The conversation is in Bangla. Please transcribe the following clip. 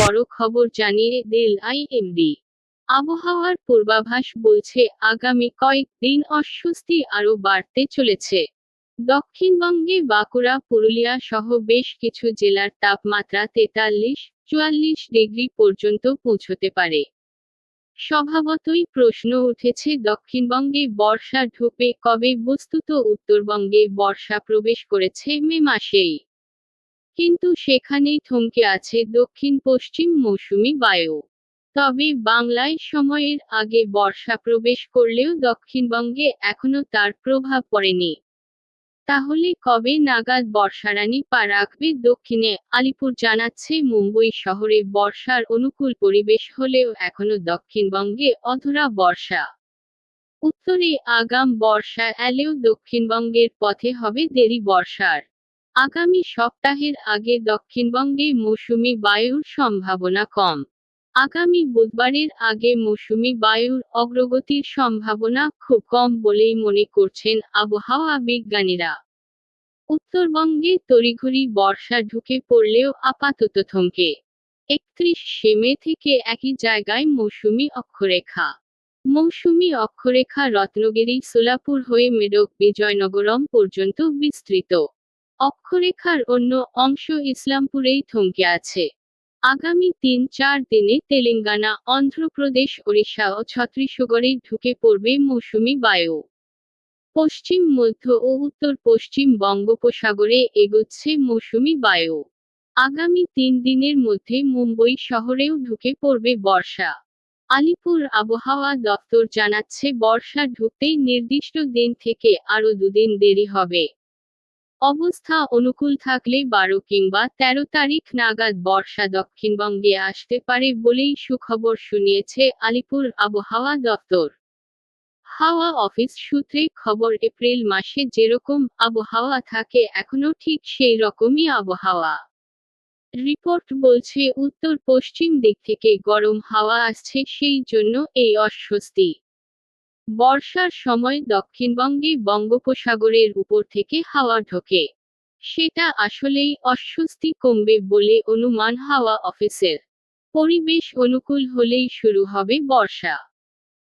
বড় খবর জানিয়ে দিল আইএমডি। আবহাওয়ার পূর্বাভাস বলছে, আগামী কয়েকদিন অস্বস্তি আরও বাড়তে চলেছে। দক্ষিণবঙ্গে বাঁকুড়া, পুরুলিয়া সহ বেশ কিছু জেলার তাপমাত্রা তেতাল্লিশ, চুয়াল্লিশ ডিগ্রি পর্যন্ত পৌঁছতে পারে। স্বভাবতই প্রশ্ন উঠেছে, দক্ষিণবঙ্গে বর্ষা ঢুকবে কবে? বস্তুত উত্তরবঙ্গে বর্ষা প্রবেশ করেছে মে মাসেই। কিন্তু সেখানেই থমকে আছে দক্ষিণ পশ্চিম মৌসুমি বায়ু। তবে বাংলায় সময়ের আগে বর্ষা প্রবেশ করলেও দক্ষিণবঙ্গে এখনও তার প্রভাব পড়েনি। তাহলে কবে নাগাদ বর্ষারানী পা রাখবে দক্ষিণে? আলিপুর জানাচ্ছে, মুম্বই শহরে বর্ষার অনুকূল পরিবেশ হলেও এখনও দক্ষিণবঙ্গে অধরা বর্ষা। উত্তরে আগাম বর্ষা এলেও দক্ষিণবঙ্গের পথে হবে দেরি বর্ষার। আগামী সপ্তাহের আগে দক্ষিণবঙ্গে মৌসুমি বায়ুর সম্ভাবনা কম। আগামী বুধবারের আগে মৌসুমি বায়ুর অগ্রগতির সম্ভাবনা খুব কম বলেই মনে করছেন আবহাওয়া বিজ্ঞানীরা। উত্তরবঙ্গে তড়িঘড়ি বর্ষা ঢুকে পড়লেও আপাতত থমকে। একত্রিশ মে থেকে একই জায়গায় মৌসুমি অক্ষরেখা। মৌসুমি অক্ষরেখা রত্নগিরি, সোলাপুর হয়ে মেডক বিজয়নগরম পর্যন্ত বিস্তৃত। অক্ষরেখার অন্য অংশ ইসলামপুরেই থমকে আছে। আগামী তিন চার দিনে তেলেঙ্গানা, অন্ধ্রপ্রদেশ, ওড়িশা ও ছত্তিশগড়ে ঢুকে পড়বে মৌসুমি বায়ু। পশ্চিম, মধ্য ও উত্তর পশ্চিম বঙ্গোপসাগরে এগোচ্ছে মৌসুমি বায়ু। আগামী তিন দিনের মধ্যে মুম্বই শহরেও ঢুকে পড়বে বর্ষা। আলিপুর আবহাওয়া দপ্তর জানাচ্ছে, বর্ষা ঢুকতেই নির্দিষ্ট দিন থেকে আরও দুদিন দেরি হবে। অবস্থা অনুকূল থাকলে বারো কিংবা তেরো তারিখ নাগাদ বর্ষা দক্ষিণবঙ্গে আসতে পারে বলেই সুখবর শুনিয়েছে আলিপুর আবহাওয়া দপ্তর। হাওয়া অফিস সূত্রে খবর, এপ্রিল মাসে যেরকম আবহাওয়া থাকে এখনও ঠিক সেই রকমই আবহাওয়া। রিপোর্ট বলছে উত্তর পশ্চিম দিক থেকে গরম হাওয়া আসছে, সেই জন্য এই অস্বস্তি। বর্ষার সময় দক্ষিণবঙ্গে বঙ্গোপসাগরের উপর থেকে হাওয়া ঢোকে। সেটা আসলেই অস্বস্তি কমবে বলে অনুমান হাওয়া অফিসের। পরিবেশ অনুকূল হলেই শুরু হবে বর্ষা।